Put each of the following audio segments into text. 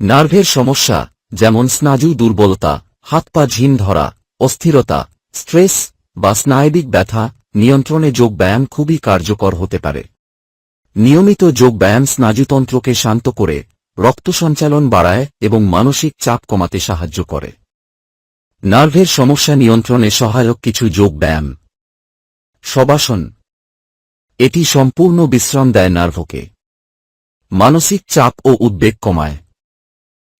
নার্ভের সমস্যা, যেমন স্নায়ু দুর্বলতা, হাত পা ঝিম ধরা, অস্থিরতা, স্ট্রেস বা স্নায়বিক ব্যথা, নিয়ন্ত্রণে যোগ ব্যায়াম খুবই কার্যকর হতে পারে। নিয়মিত যোগ ব্যায়াম স্নায়ুতন্ত্রকে শান্ত করে, রক্ত সঞ্চালন বাড়ায় এবং মানসিক চাপ কমাতে সাহায্য করে। নার্ভের সমস্যা নিয়ন্ত্রণে সহায়ক কিছু যোগ ব্যায়াম। সবাসন এটি সম্পূর্ণ বিশ্রাম দেয় নার্ভকে। মানসিক চাপ ও উদ্বেগ কমায়।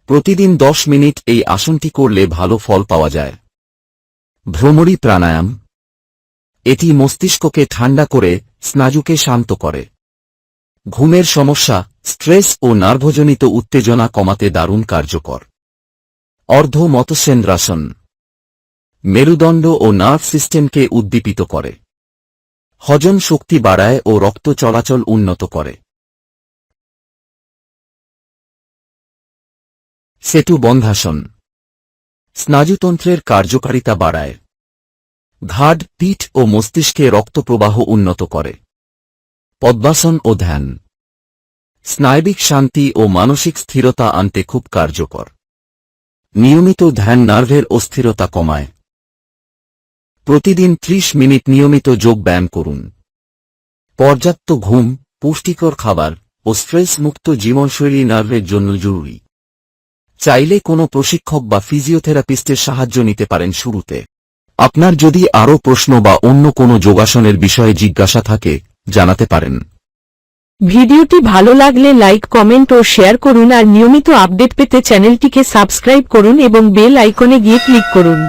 প্রতিদিন দশ মিনিট এই আসনটি করলে ভালো ফল পাওয়া যায়। ভ্রমরী প্রাণায়াম। এটি মস্তিষ্ককে ঠান্ডা করে, স্নায়ুকে শান্ত করে। ঘুমের সমস্যা, স্ট্রেস ও নার্ভজনিত উত্তেজনা কমাতে দারুণ কার্যকর। অর্ধ মতসেন্দ্রাসন মেরুদণ্ড ও নার্ভ সিস্টেমকে উদ্দীপিত করে। হজম শক্তি বাড়ায় ও রক্ত চলাচল উন্নত করে। সেতু বন্ধাসন। স্নায়ুতন্ত্রের কার্যকারিতা বাড়ায়। ঘাড়, পিঠ ও মস্তিষ্কে রক্তপ্রবাহ উন্নত করে। পদ্মাসন ও ধ্যান। স্নায়বিক শান্তি ও মানসিক স্থিরতা আনতে খুব কার্যকর। নিয়মিত ধ্যান নার্ভের অস্থিরতা কমায়। প্রতিদিন ৩০ মিনিট নিয়মিত যোগ ব্যায়াম করুন। পর্যাপ্ত ঘুম, পুষ্টিকর খাবার ও স্ট্রেস মুক্ত জীবনশৈলী নার্ভের জন্য জরুরি। চাইলে কোনো প্রশিক্ষক বা ফিজিওথেরাপিস্টের সাহায্য নিতে পারেন শুরুতে। আপনার যদি আরও প্রশ্ন বা অন্য কোনো যোগাসনের বিষয়ে জিজ্ঞাসা থাকে, জানাতে পারেন। ভিডিওটি ভালো লাগলে লাইক, কমেন্ট ও শেয়ার করুন আর নিয়মিত আপডেট পেতে চ্যানেলটিকে সাবস্ক্রাইব করুন এবং বেল আইকনে গিয়ে ক্লিক করুন।